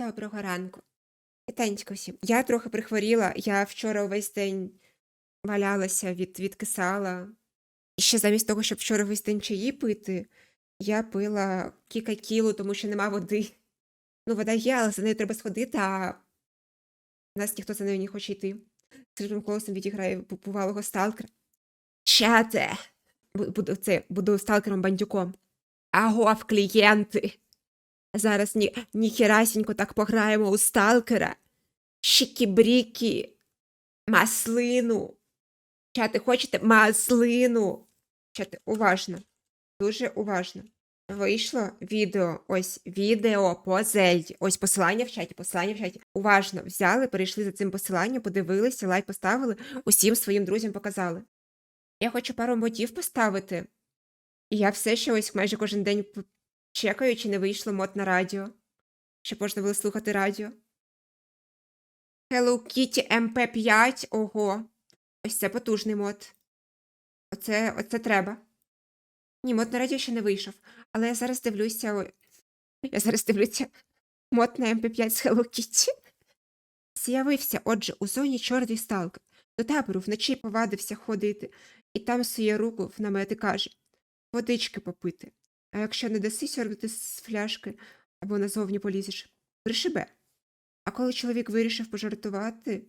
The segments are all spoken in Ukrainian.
Доброго ранку. Вітанечко всім. Я трохи прихворіла. Я вчора увесь день валялася, від, відкисала. І ще замість того, щоб вчора весь день чаї пити, я пила кілька кіло, тому що нема води. Ну, вода є, але за нею треба сходити, а в нас ніхто за нею не хоче йти. Сильним голосом відіграє бу- бувалого сталкера. Чате! Буду, це, буду сталкером бандюком. Агов, клієнти! Зараз ні, ніхерасінько так пограємо у сталкера. Шікі-брікі. Маслину. Чати, хочете маслину? Чати, уважно. Дуже уважно. Вийшло відео, ось відео по Зельді. Ось посилання в чаті, посилання в чаті. Уважно взяли, перейшли за цим посиланням, подивилися, лайк поставили, усім своїм друзям показали. Я хочу пару мотів поставити. І я все ще ось майже кожен день чекаю, чи не вийшло мод на радіо. Щоб можна було слухати радіо. Hello Kitty MP5. Ого. Ось це потужний мод. Оце, оце треба. Ні, мод на радіо ще не вийшов. Але я зараз дивлюся. Я зараз дивлюся мод на MP5 з Hello Kitty. З'явився, отже, у зоні чорний сталкер. До табору вночі повадився ходити, і там сує руку в намет і каже водички попити. А якщо не даси сьорбити з фляшки або назовні полізеш, пришибе. А коли чоловік вирішив пожартувати,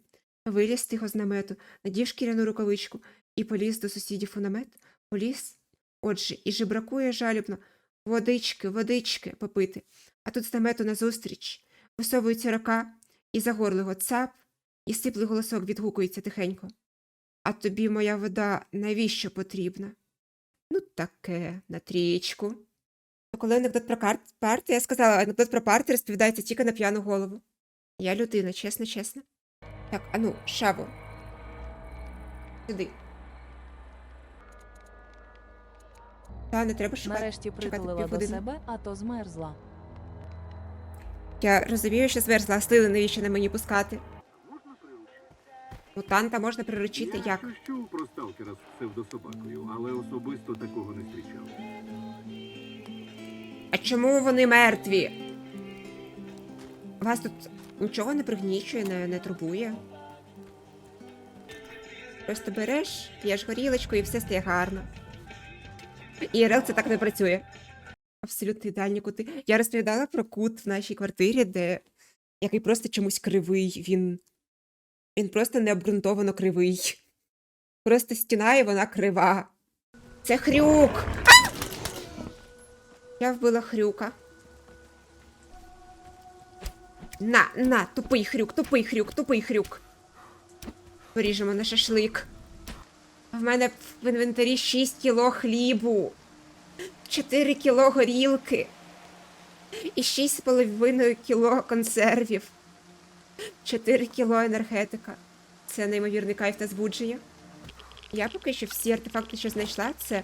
виліз тихо з намету, надів шкіряну рукавичку і поліз до сусідів у намет, поліз, отже, і жебракує жалібно водички, водички попити. А тут з намету назустріч висовується рука, і за горло цап, і сиплий голосок відгукується тихенько. А тобі моя вода навіщо потрібна? Ну, таке, на трієчку. Коли анекдот про карт парти, я сказала, анекдот про парти розповідається тільки на п'яну голову. Я людина, чесно, чесно. Так, ану, шаво. Сюди. Та, не треба шукати. Нарешті притулила до себе, а то змерзла. Я розумію, що зверзла, а слили навіщо на мені пускати. Мутанта можна приручити Я як? щось чув про сталкера з псевдособакою, але особисто такого не зустрічав. А чому вони мертві? Вас тут нічого не пригнічує, не, не турбує. Просто береш, п'єш горілочку і все стає гарно. ІРЛ це так не працює. Абсолютно ідеальні кути. Я розповідала про кут в нашій квартирі, де який просто чомусь кривий. Він, він просто необґрунтовано кривий. Просто стіна і вона крива. Це хрюк! Я вбила хрюка. На, на, тупий хрюк, тупий хрюк, тупий хрюк. Поріжемо на шашлик. В мене в інвентарі 6 кіло хлібу, 4 кіло горілки і 6,5 кіло консервів, 4 кіло енергетика. Це неймовірний кайф та збудження. Я поки що всі артефакти, що знайшла, це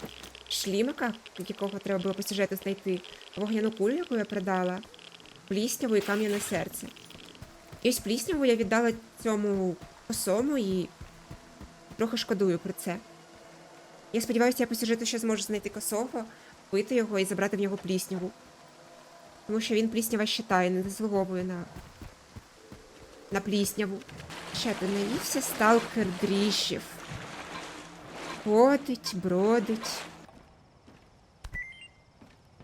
шлімика, якого треба було по сюжету знайти, вогняну кулю, яку я продала, плісняву і кам'яне серце. І ось плісняву я віддала цьому косому і трохи шкодую про це. Я сподіваюся, я по сюжету ще зможу знайти косого, вбити його і забрати в нього плісняву. Тому що він пліснява щитає, не заслуговує на, на плісняву. Ще ти наївся сталкер дріжджів. Ходить, бродить.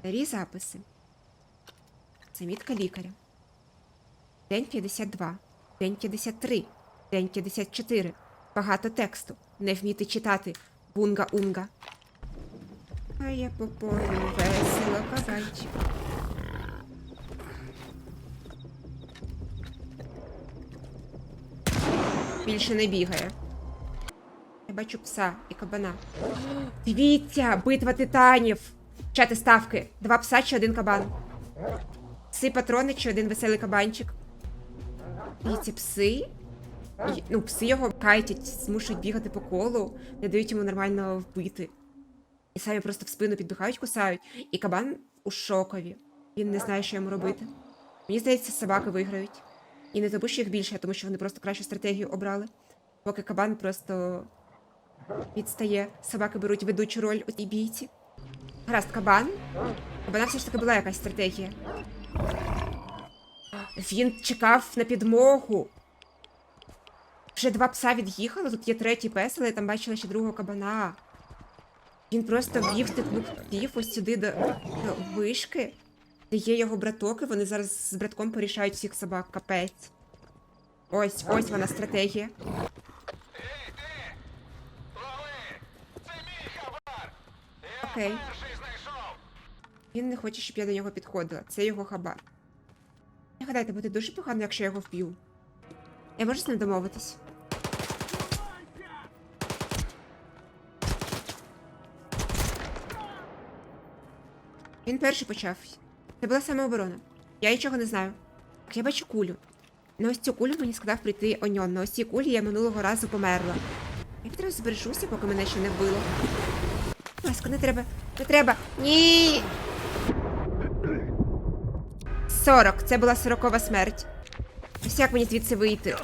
Старі записи. Замітка лікаря. День 52. День 53. День 54. Багато тексту. Не вміти читати. Бунга-унга. А я по полю весело кабанчик. Більше не бігає. Я бачу пса і кабана. Дивіться, битва титанів. Чати ставки. Два пса чи один кабан. Пси патрони чи один веселий кабанчик. Дивіться, пси. І- Ну, пси його кайтять, змушують бігати по колу, не дають йому нормально вбити. І самі просто в спину підбігають, кусають. І кабан у шокові. Він не знає, що йому робити. Мені здається, собаки виграють. І не тому, що їх більше, а тому що вони просто кращу стратегію обрали. Поки кабан просто відстає. Собаки беруть ведучу роль у цій бійці. Гаразд, кабан. Кабана все ж таки була якась стратегія. Він чекав на підмогу. Вже два пса від'їхали, тут є третій пес, але я там бачила ще другого кабана. Він просто ввів тих псів ось сюди до, до вишки, де є його браток, і вони зараз з братком порішають всіх собак, капець. Ось, ось вона стратегія. Окей. Він не хоче, щоб я до нього підходила. Це його хабар. Не гадайте, буде дуже погано, якщо я його вб'ю. Я можу з ним домовитись? Він перший почав. Це була самооборона. Я нічого не знаю. Так, я бачу кулю. На ось цю кулю мені сказав прийти Оньон. На ось цій кулі я минулого разу померла. Я відразу збережуся, поки мене ще не вбило. Ласка, не треба. Не треба. Ні. 40. Це була сорокова смерть. Ось як мені звідси вийти?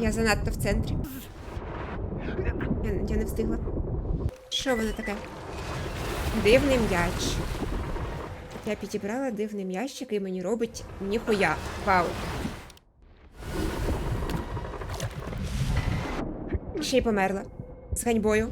Я занадто в центрі. Я, я не встигла. Що воно таке? Дивний м'яч. Я підібрала дивний м'яч, який мені робить ніхуя. Вау. Ще й померла. З ганьбою.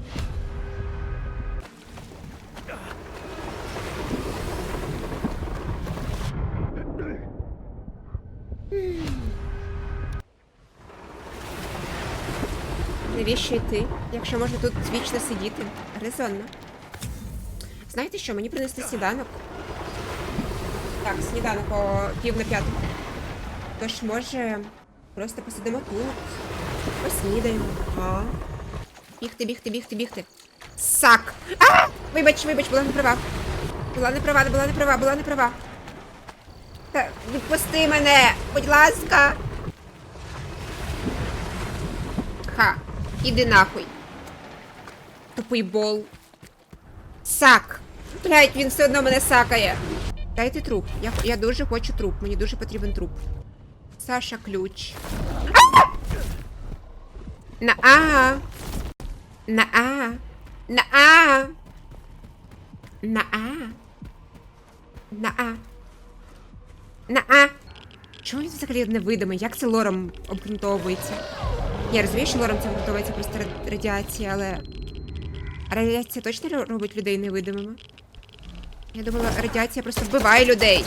Йти, якщо можна тут вічно сидіти? Резонно. Знаєте що, мені принесли сніданок. Так, сніданок о пів на п'яту. Тож, може, просто посидимо тут, поснідаємо. А? Бігти, бігти, бігти, бігти. Сак! А! Вибач, вибач, була не права. Була не права, була не права, була не права. Та відпусти мене, будь ласка. Ха, іди нахуй. Тупий бол. Сак! Блять, він все одно мене сакає. Дайте труп. Я, я дуже хочу труп. Мені дуже потрібен труп. Саша ключ. На А. На А. На А. На А. На А. На А. Чому він взагалі невидимий? Як це лором обґрунтовується? Я розумію, що лором це обґрунтовується просто радіація, але. Радіація точно робить людей невидимими? Я думала, радіація просто вбиває людей.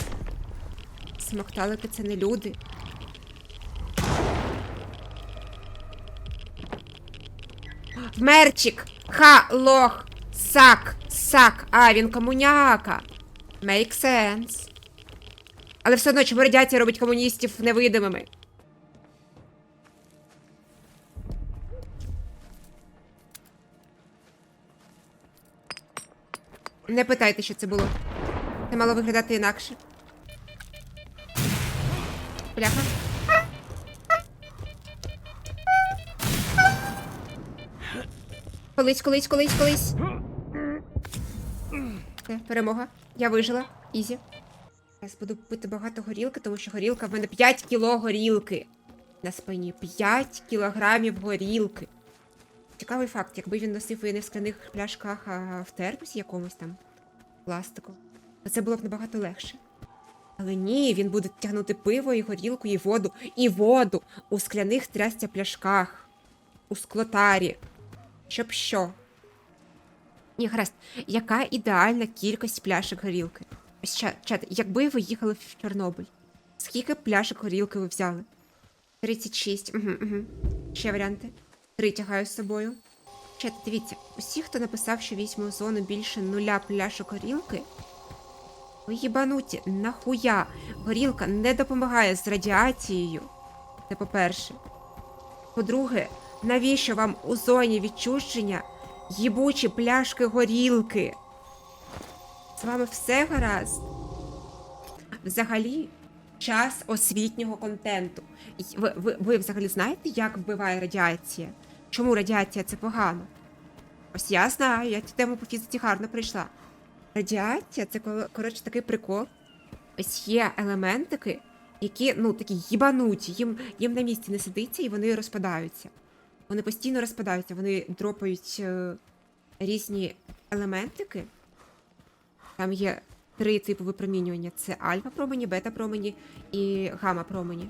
Смокталики це не люди. Мерчик! Ха, лох! Сак! Сак! А, він комуняка! Make sense. Але все одно, чому радіація робить комуністів невидимими? Не питайте, що це було. Це мало виглядати інакше. Бляха. Колись, колись, колись, колись. Все, перемога. Я вижила. Ізі. Зараз буду пити багато горілки, тому що горілка в мене 5 кіло горілки. На спині 5 кілограмів горілки. Цікавий факт, якби він носив не в скляних пляшках, а в термосі якомусь там пластику, то це було б набагато легше. Але ні, він буде тягнути пиво і горілку, і воду, і воду у скляних трястя пляшках, у склотарі. Щоб що? Ні, гаразд, яка ідеальна кількість пляшок горілки? Чат, якби ви їхали в Чорнобиль, скільки пляшок горілки ви взяли? 36. Угу, угу. Ще варіанти. Три з собою. Чат, дивіться, усі, хто написав, що візьме у зону більше нуля пляшок горілки, ви їбануті, нахуя? Горілка не допомагає з радіацією. Це по-перше. По-друге, навіщо вам у зоні відчуження їбучі пляшки горілки? З вами все гаразд. Взагалі, час освітнього контенту. Ви, ви, ви взагалі знаєте, як вбиває радіація? Чому радіація це погано? Ось я знаю, я цю тему по фізиці гарно прийшла. Радіація це коротше такий прикол. Ось є елементики, які ну такі їбануті, їм, їм на місці не сидиться і вони розпадаються. Вони постійно розпадаються, вони дропають е, різні елементики. Там є три типи випромінювання: це альфа промені, бета промені і гамма промені.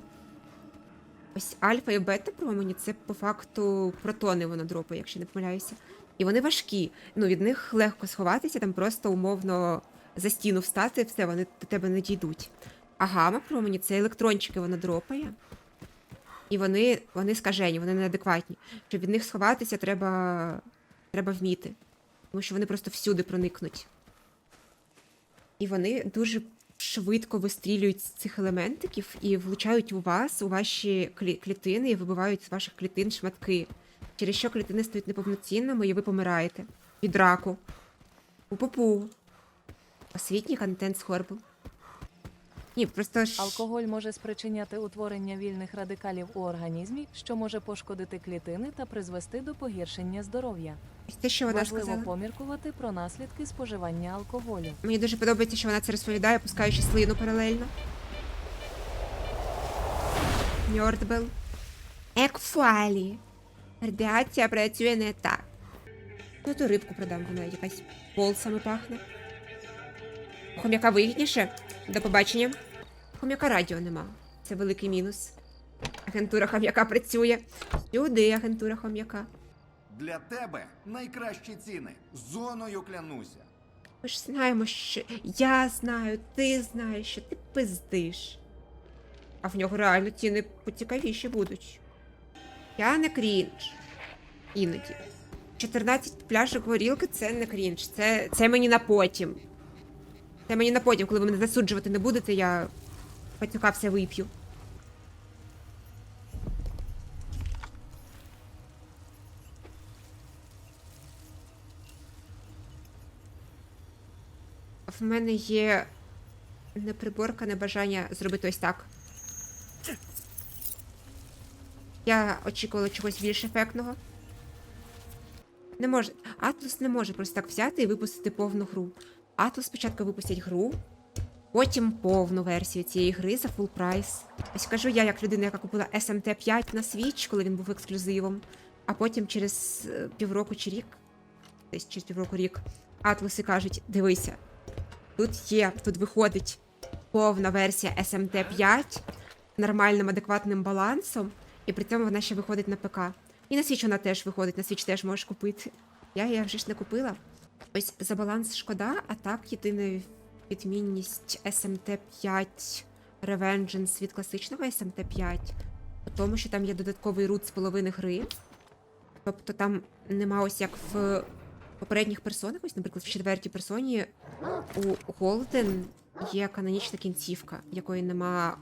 Ось альфа і бета промені це по факту протони воно дропає, якщо не помиляюся. І вони важкі. Ну, від них легко сховатися, там просто умовно за стіну встати, все, вони до тебе не дійдуть. А гамма промені це електрончики, воно дропає. І вони, вони скажені, вони неадекватні. Щоб від них сховатися, треба, треба вміти. Тому що вони просто всюди проникнуть. І вони дуже швидко вистрілюють з цих елементиків і влучають у вас, у ваші клі- клітини, і вибивають з ваших клітин шматки. Через що клітини стають неповноцінними, і ви помираєте від раку. У-пу-пу. Освітній контент з хорбу. Ні, просто ж... Алкоголь може спричиняти утворення вільних радикалів у організмі, що може пошкодити клітини та призвести до погіршення здоров'я. Те, що вона Важливо сказала. поміркувати про наслідки споживання алкоголю. Мені дуже подобається, що вона це розповідає, пускаючи слину паралельно. Ньордбел. Екфуалі. Радіація працює не так. Ну, то рибку продам, вона якась полсами пахне. Хом'яка вигідніше. До побачення. Хом'яка радіо нема. Це великий мінус. Агентура хом'яка працює. Сюди агентура хом'яка. Для тебе найкращі ціни. Зоною клянуся. Ми ж знаємо, що я знаю, ти знаєш, що ти пиздиш. А в нього реально ціни поцікавіші будуть. Я не крінж. Іноді. 14 пляшок горілки це не крінж. Це, це мені на потім. Це мені на потім, коли ви мене засуджувати не будете, я пацюка все вип'ю. В мене є не приборка, не бажання зробити ось так. Я очікувала чогось більш ефектного. Не може. Атлус не може просто так взяти і випустити повну гру. Атлус спочатку випустять гру, потім повну версію цієї гри за фул прайс. Ось кажу я, як людина, яка купила SMT 5 на Switch, коли він був ексклюзивом, а потім через е, півроку чи рік, десь через півроку рік, Атлуси кажуть: дивися, Тут є, тут виходить повна версія SMT 5 нормальним адекватним балансом, і при цьому вона ще виходить на ПК. І на Switch вона теж виходить, на Switch теж можеш купити. Я її вже ж не купила. Ось за баланс шкода, а так єдина відмінність SMT 5 Revengeance від класичного SMT 5 у тому, що там є додатковий рут з половини гри. Тобто там нема ось як в попередніх персонах, ось, наприклад, в четвертій персоні у Голден є канонічна кінцівка, якої нема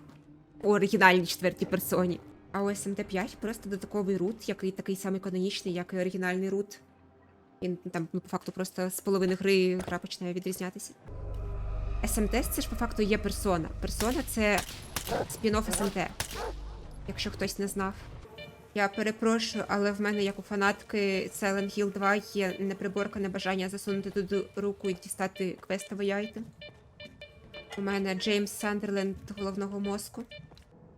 у оригінальній четвертій персоні. А у SMT5 просто додатковий рут, який такий самий канонічний, як і оригінальний рут. Він там ну, по факту просто з половини гри гра починає відрізнятися. SMT це ж по факту є персона. Персона це спін-офф SMT, якщо хтось не знав. Я перепрошую, але в мене, як у фанатки Silent Hill 2, є неприборка небажання засунути туди руку і дістати квестовий айтем. У мене Джеймс Сандерленд головного мозку.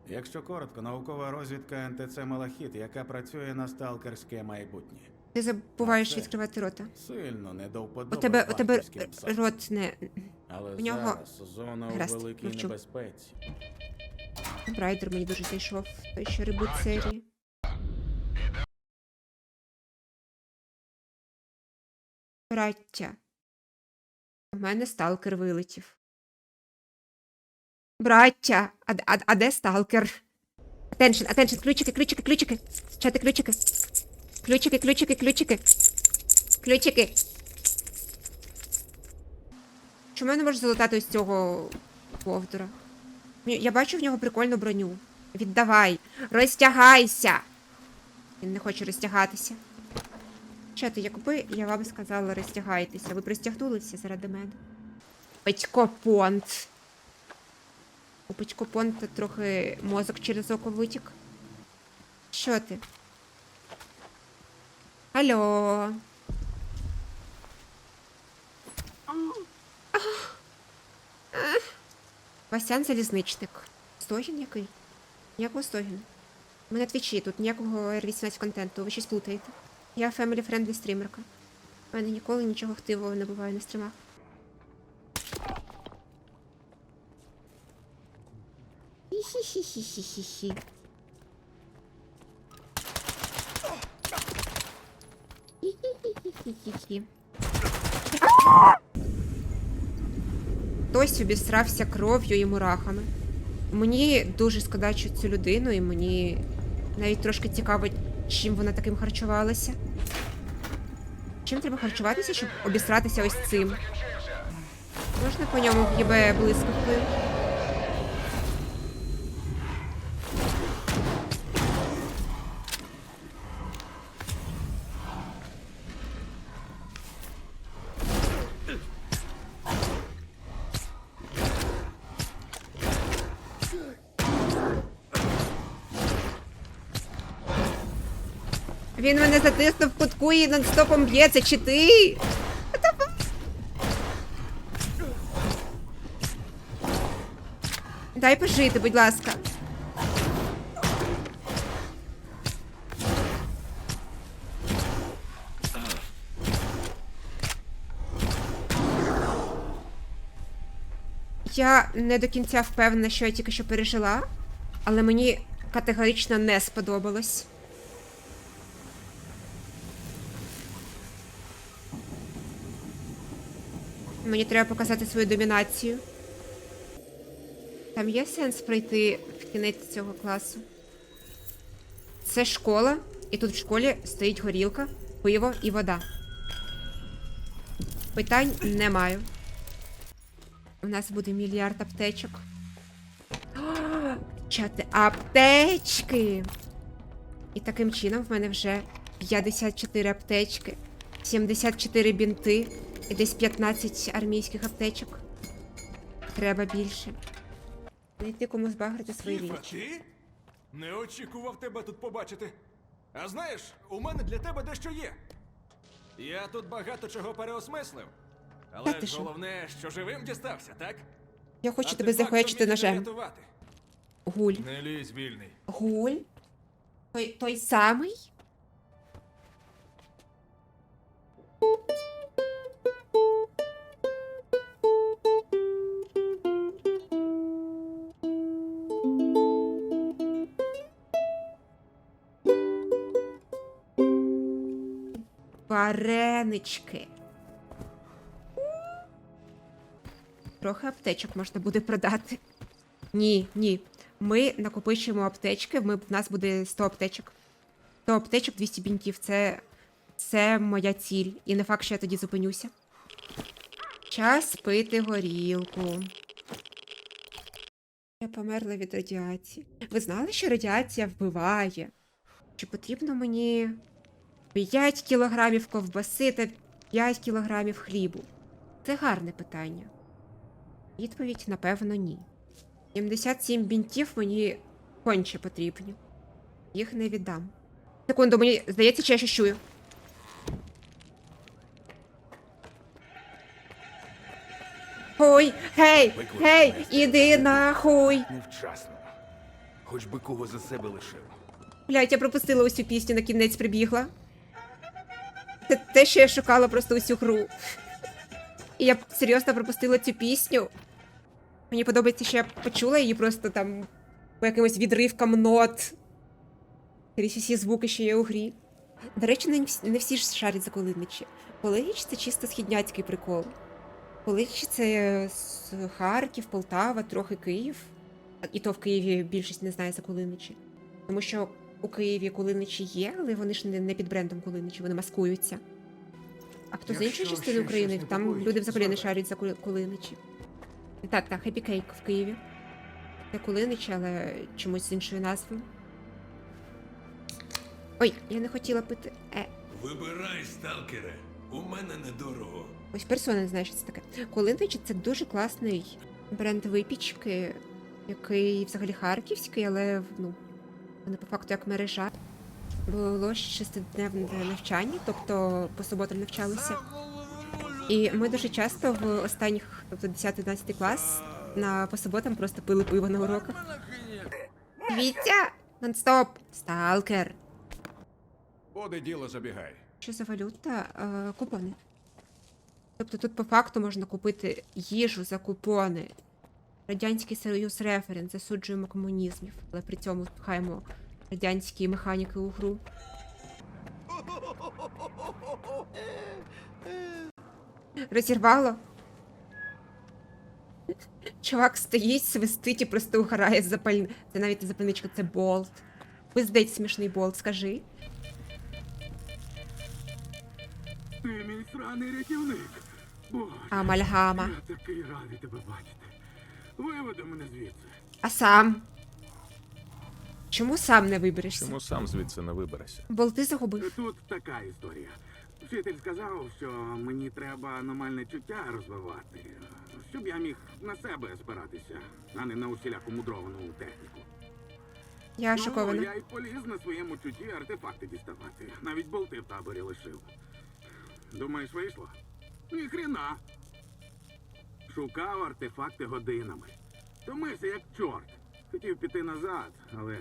Якщо коротко, наукова розвідка НТЦ Малахіт, яка працює на сталкерське майбутнє. Ти забуваєш це- відкривати рота. Сильно не до У тебе, у тебе рот не. Але у нього- зараз зона Гаразд, у великій мовчу. небезпеці. Брайдер мені дуже зайшов. Той що ребут серії. Браття. У мене сталкер вилетів. Браття! А, а, а де сталкер? Атеншн, атеншн, ключики, ключики, ключики. Чати ключики. Ключики, ключики, ключики. Ключики. Чому я не можу залутати ось цього повдора? Я бачу в нього прикольну броню. Віддавай. Розтягайся. Він не хоче розтягатися. Чати, якби я вам сказала розтягайтеся, ви б розтягнулися заради мене. Петько Понт. У Петько Понта трохи мозок через око витік. Що ти? Алло. Васян залізничник. Стогін який? Ніякого Стогіна. У мене твічі, тут ніякого R18 контенту, ви щось плутаєте. Я family friendly стрімерка. У мене ніколи нічого хтивого не буває на стрімах. Хі-хі-хі-хі-хі-хі. Хі-хі-хі-хі-хі-хі. Хтось обісрався кров'ю і мурахами. Мені дуже шкода цю людину, і мені навіть трошки цікаво, чим вона таким харчувалася. Чим треба харчуватися, щоб обістратися ось цим? Можна по ньому в'єбе блискавкою? І нон-стопом б'ється, чи ти? Дай пожити, будь ласка. Я не до кінця впевнена, що я тільки що пережила, але мені категорично не сподобалось. Мені треба показати свою домінацію. Там є сенс пройти в кінець цього класу. Це школа, і тут в школі стоїть горілка, пиво і вода. Питань не маю. У нас буде мільярд аптечок. Чати аптечки! І таким чином в мене вже 54 аптечки, 74 бінти і десь 15 армійських аптечок. Треба більше. Знайти кому збагрити свої ти? Не очікував тебе тут побачити. А знаєш, у мене для тебе дещо є. Я тут багато чого переосмислив. Але ти що? головне, що живим дістався, так? Я хочу А тебе захвечити ножем. рятувати. Гуль. Не лізь вільний. Гуль? Той, той самий? Варенички. Трохи аптечок можна буде продати. Ні, ні. Ми накопичуємо аптечки, ми, в нас буде 100 аптечок. 100 аптечок, 200 бінтів. Це, це моя ціль. І не факт, що я тоді зупинюся. Час пити горілку. Я померла від радіації. Ви знали, що радіація вбиває? Чи потрібно мені 5 кілограмів ковбаси та 5 кілограмів хлібу? Це гарне питання. Відповідь, напевно, ні. 77 бінтів мені конче потрібні. Їх не віддам. Секунду, мені здається, чи я щось чую. Ой, гей, гей, іди нахуй. Невчасно. Хоч би кого за себе лишив. Блять, я пропустила усю пісню на кінець прибігла. Це те, що я шукала просто усю гру. І я серйозно пропустила цю пісню. Мені подобається, що я почула її просто там по якимось відривкам нот. Крізь усі звуки, що є у грі. До речі, не всі, не всі ж шарять за Колиничі. Колинич це чисто східняцький прикол. Колинич це з Харків, Полтава, трохи Київ. І то в Києві більшість не знає за Колиничі. Тому що у Києві Кулиничі є, але вони ж не, не під брендом Кулиничі, вони маскуються. А хто з іншої частини ще України, там люди взагалі не шарять за Кули- Кулиничі. Так, так, Happy Cake в Києві. Це Кулинич, але чомусь з іншою назвою. Ой, я не хотіла пити. Е, Вибирай, сталкере. У мене недорого. ось персона не знає, що це таке. Кулинич це дуже класний бренд випічки, який взагалі харківський, але ну, вони по факту як мережа. Було шестидневне навчання, тобто по суботам навчалися. І ми дуже часто в останніх, тобто 10-11 клас, на по суботам просто пили пиво на уроках. Вітя! Нон-стоп! Сталкер! Оде діло забігай. Що за валюта? Е, купони. Тобто тут по факту можна купити їжу за купони. Радянський Союз референс, засуджуємо комунізмів, але при цьому пхаємо радянські механіки у гру. Розірвало? Чувак стоїть, свистить і просто угорає з запальни. Це навіть не запальничка, це болт. Пиздець смішний болт, скажи. Ти мій сраний рятівник. Боже, Амальгама. я такий радий тебе бачити. Виведи мене звідси. А сам? Чому сам не виберешся? Чому сам звідси не виберешся? Болти загубив. Тут така історія. Вчитель сказав, що мені треба аномальне чуття розвивати, щоб я міг на себе спиратися, а не на усіляку мудровану техніку. Я Ну, шокована. я й поліз на своєму чутті артефакти діставати. Навіть болти в таборі лишив. Думаєш, вийшло? Ніхрена. Шукав артефакти годинами. Томився як чорт. Хотів піти назад, але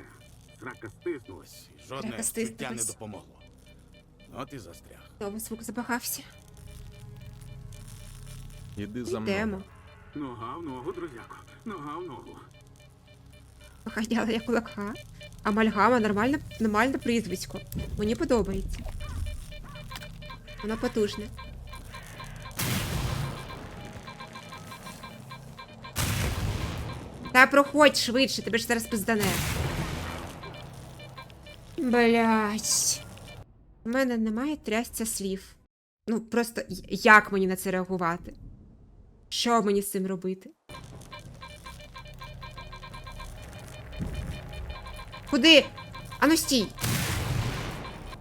срака стиснулась. Жодне чуття не допомогло. От і застряг. Знову звук забагався. Іди за Йдемо. мною. Нога в ногу, друзяко. Нога в ногу. Походяла я кулака. Амальгама нормальне, нормальне прізвисько. Мені подобається. Воно потужне. Та проходь швидше, тебе ж зараз пиздане. Блять. У мене немає трясця слів. Ну, просто як мені на це реагувати? Що мені з цим робити? Куди? Ану стій.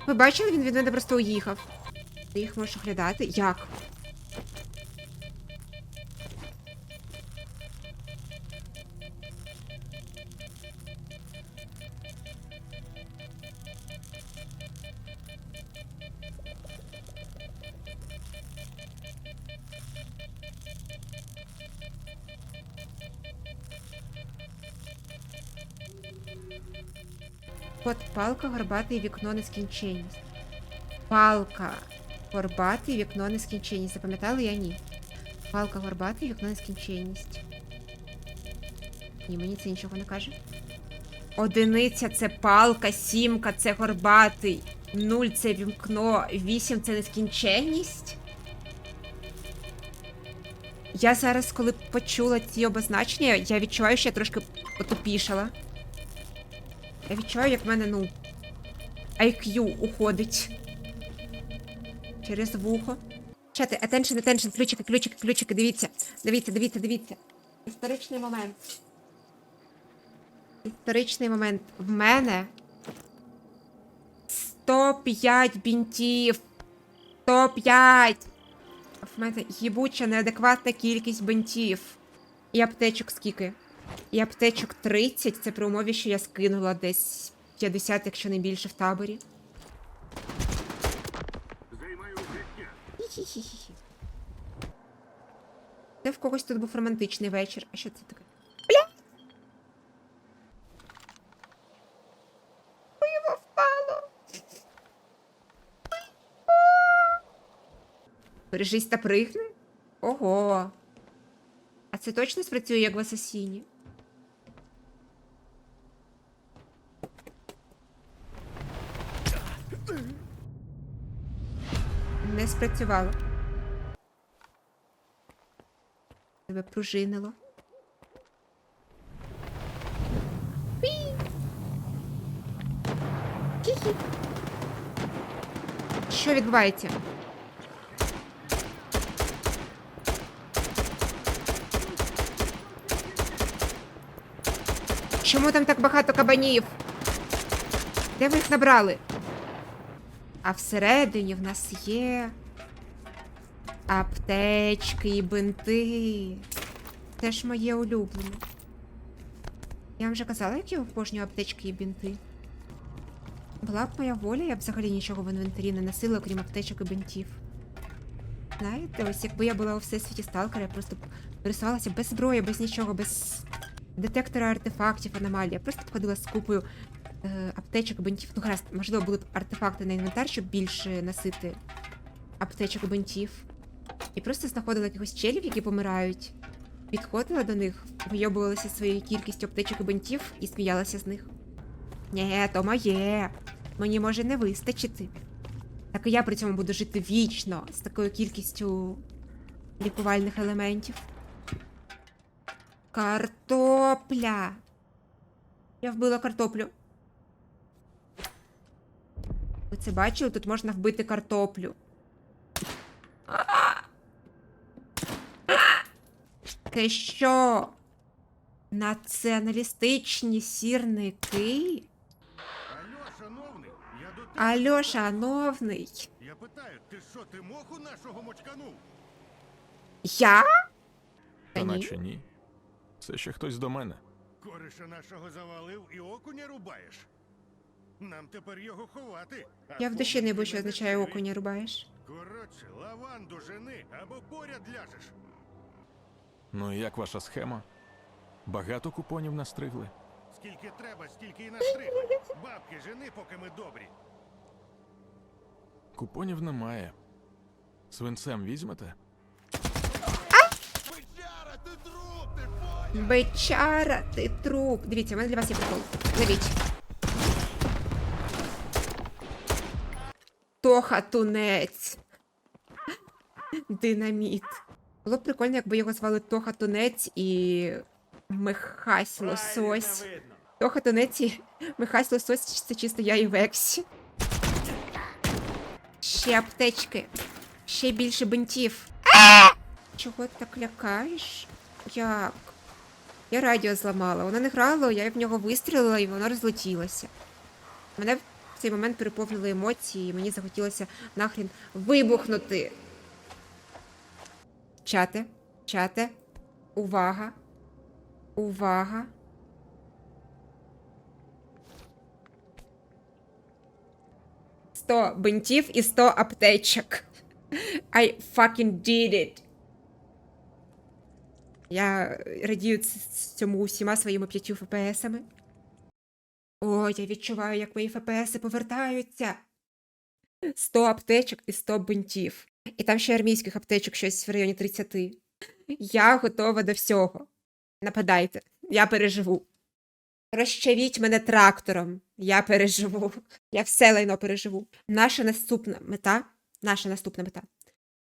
Ви бачили, він від мене просто уїхав. Ти їх можеш оглядати? Як? Палка, горбатий вікно нескінченність. Палка, горбатий вікно нескінченність. Запам'ятали я ні. Палка, горбатий вікно нескінченність. Ні, мені це нічого не каже. Одиниця це палка, сімка це горбатий, нуль це вікно, вісім це нескінченність. Я зараз, коли почула ці обозначення, я відчуваю, що я трошки потупішала. Я відчуваю, як в мене, ну, IQ уходить. Через вухо. Чати, attention, attention, ключики, ключики, ключики, дивіться. Дивіться, дивіться, дивіться. Історичний момент. Історичний момент. В мене 105 бінтів. 105! В мене їбуча неадекватна кількість бинтів. І аптечок скільки? І аптечок 30, це при умові, що я скинула десь 50, якщо не більше в таборі. Це в когось тут був романтичний вечір. А що це таке? Бля! Пиво впало! Бережись та пригни? Ого! А це точно спрацює, як в асасіні? Не спрацювало. Тебе пружинило. Хі-хі. Що відбувається? Чому там так багато кабанів? Де ви їх набрали? А всередині в нас є аптечки і бинти. Це ж моє улюблене. Я вам вже казала, як я обожнюю аптечки і бинти. Була б моя воля, я б взагалі нічого в інвентарі не носила, окрім аптечок і бинтів. Знаєте, ось якби я була у всесвіті сталкера, я просто б пересувалася без зброї, без нічого, без детектора артефактів, аномалій. Я просто ходила з купою е, аптечок, бинтів. Ну, гаразд, можливо, були б артефакти на інвентар, щоб більше носити аптечок і бинтів. І просто знаходила якихось челів, які помирають. Підходила до них, вийобувалася своєю кількістю аптечок і бинтів і сміялася з них. Ні, то моє. Мені може не вистачити. Так і я при цьому буду жити вічно з такою кількістю лікувальних елементів. Картопля. Я вбила картоплю. Ви це бачили? Тут можна вбити картоплю. Ти що? Націоналістичні сірники? Алло, шановний, я до тебе. Алло, шановний. Я питаю, ти що, ти моху нашого мочканув? Я? Та ні. наче ні. Це ще хтось до мене. Кореша нашого завалив і окуня рубаєш. Нам тепер його ховати. а Я в душі не бо що означає окуня рубаєш. Коротше, лаванду жени або поряд ляжеш. Ну і як ваша схема? Багато купонів настригли. Скільки треба, стільки і настригли. Бабки жени, поки ми добрі. Купонів немає. Свинцем візьмете? Бичара, ти труп, ти поняв? Бичара, ти труп. Дивіться, у мене для вас є прикол. Ловіть. Тоха тунець. Динаміт. Було б прикольно, якби його звали Тоха Тунець і Михась Лосось. Тоха Тунець і Михась Лосось це чисто я і Вексі. Ще аптечки. Ще більше бинтів. Чого ти так лякаєш? Як? Я радіо зламала. Воно не грало, я в нього вистрілила і воно розлетілося. Мене в цей момент переповнили емоції, і мені захотілося нахрін вибухнути. Чате, чате. Увага. Увага. Сто бинтів і сто аптечок. I fucking did it. Я радію цьому усіма своїми п'ятью ФПСами. О, я відчуваю, як мої ФПСи повертаються. 100 аптечок і 100 бинтів. І там ще армійських аптечок щось в районі 30. Я готова до всього. Нападайте, я переживу. Розчавіть мене трактором. Я переживу. Я все лайно переживу. Наша наступна мета. Наша наступна мета.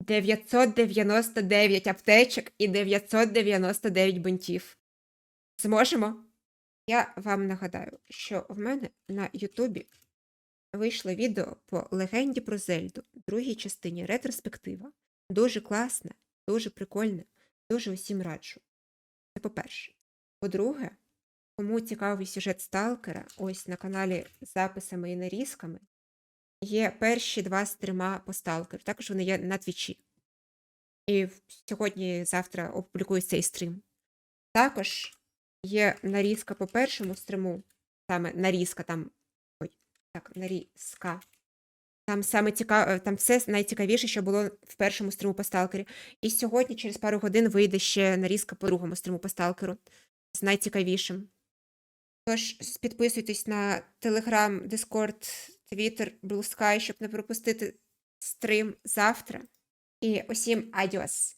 999 аптечок і 999 бинтів. Зможемо? Я вам нагадаю, що в мене на Ютубі вийшло відео по легенді про Зельду, другій частині ретроспектива. Дуже класне, дуже прикольне, дуже усім раджу. Це по-перше. По-друге, кому цікавий сюжет Сталкера, ось на каналі з записами і нарізками, є перші два стріма по Сталкеру. Також вони є на твічі. І сьогодні, завтра опублікую цей стрім. Також є нарізка по першому стриму. Саме нарізка там. Так, нарізка. Там саме цікаве, там все найцікавіше, що було в першому стриму по сталкері. І сьогодні, через пару годин, вийде ще нарізка по другому стриму по сталкеру з найцікавішим. Тож підписуйтесь на Telegram, Discord, Twitter, Blue Sky, щоб не пропустити стрим завтра. І усім адіос!